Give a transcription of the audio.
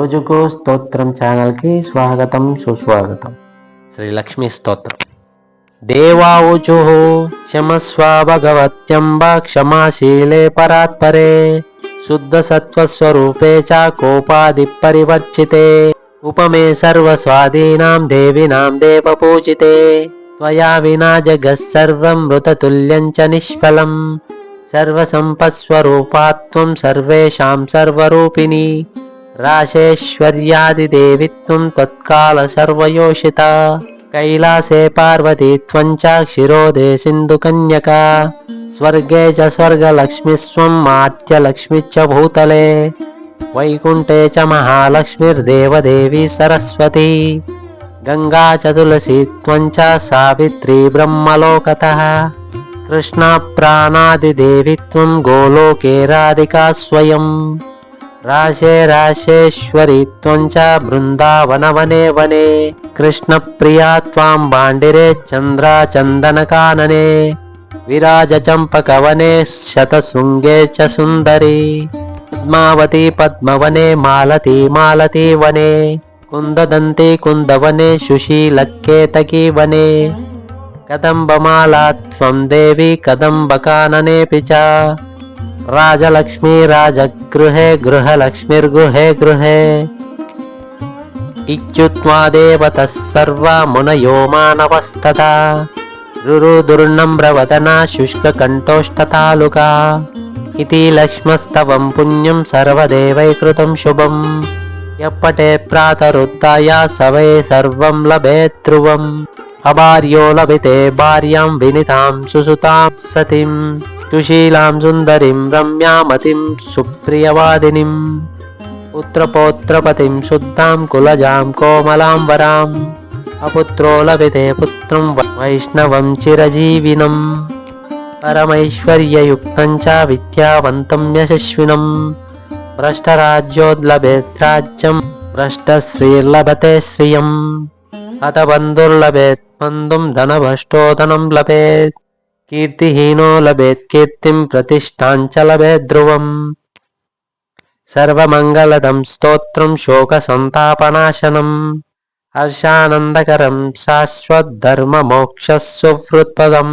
రోజుకో స్తోత్రం ఛానల్కి స్వాగతం సుస్వాగతం. శ్రీ లక్ష్మి స్తోత్రం. దేవావుచు క్షమస్వ భగవత్యంబ క్షమాశీలే పరాత్పరే శుద్ధ సత్వస్వరూపే చ కోపాది పరివర్చితే ఉపమే సర్వస్వాదీనాం దేవినాం దేవ పూజితే త్వయా వినా జగత్సర్వం మృతతుల్యం చ నిష్ఫలం సర్వసంపస్వరూపాత్వం సర్వేషాం సర్వరూపిణి राशेश्वर्यादिदेवित्वं त्वत्कालसर्वयोषिता कैलासे पार्वती त्वं च क्षिरोदे सिन्धुकन्यका स्वर्गे च स्वर्गलक्ष्मीस्त्वं मात्यलक्ष्मीश्च भूतले वैकुण्ठे च महालक्ष्मीर्देवदेवी सरस्वती गङ्गा च तुलसी त्वं च सावित्री ब्रह्मलोकतः कृष्णप्राणादिदेवी त्वं गोलोके राधिका स्वयं రాశే రాశేశ్వరి త్వంచ బృందావనవనే వనే కృష్ణ ప్రియా త్వాం బాండిరే చంద్రా చందనకాననే. శత శృంగే చ సుందరి. పద్మావతి పద్మవనే మాలతి మాలతి వనే కుందదంతి కుందవనే సుశీలకేతకీ వనే కదంబమాలా త్వం దేవి కదంబకాననే పిచా రాజలక్ష్మి రాజగృహే గృహలక్ష్మిర్గృహే గృహే. ఇత్యుత్వా దేవతः సర్వ మునయో మానవస్తదా. రురుదుర్ణమ్రవదనా శుష్కకంఠోష్టతాలుకా ఇది లక్ష్మస్తవం పుణ్యం సర్వదేవైకృతం శుభం. ఎప్పటే ప్రాతరుత్తాయ సవే సర్వం లభేత్ ధ్రువం. అభార్యో లభితే భార్యాం వినితాం సుసుతాం సతిం. సుశీలాం సుందరిం రమ్యామతిం సుప్రియవాదినిం పుత్రపౌత్రపతిం శుద్ధాం కులజాం కోమలాం వరాం అపుత్రోలభితే పుత్రం వైష్ణవం చిరజీవినం పరమైశ్వర్యయుక్తం చ విద్యావంతం యశస్వినం భ్రష్టరాజ్యోద్లభేద్రాజ్యం భ్రష్టశ్రీర్లభతే శ్రియం అత బంధుర్లభేత్ బంధుం ధనభష్టోధనం లభేత్ కీర్తిహీనో లభేత్ కీర్తిం ప్రతిష్టాంచ లభేత్ ధ్రువం. సర్వమంగళదం స్తోత్రం శోక సంతాపనాశనం హర్షానందకరం శాశ్వద్ధర్మ మోక్ష సుహృత్పదం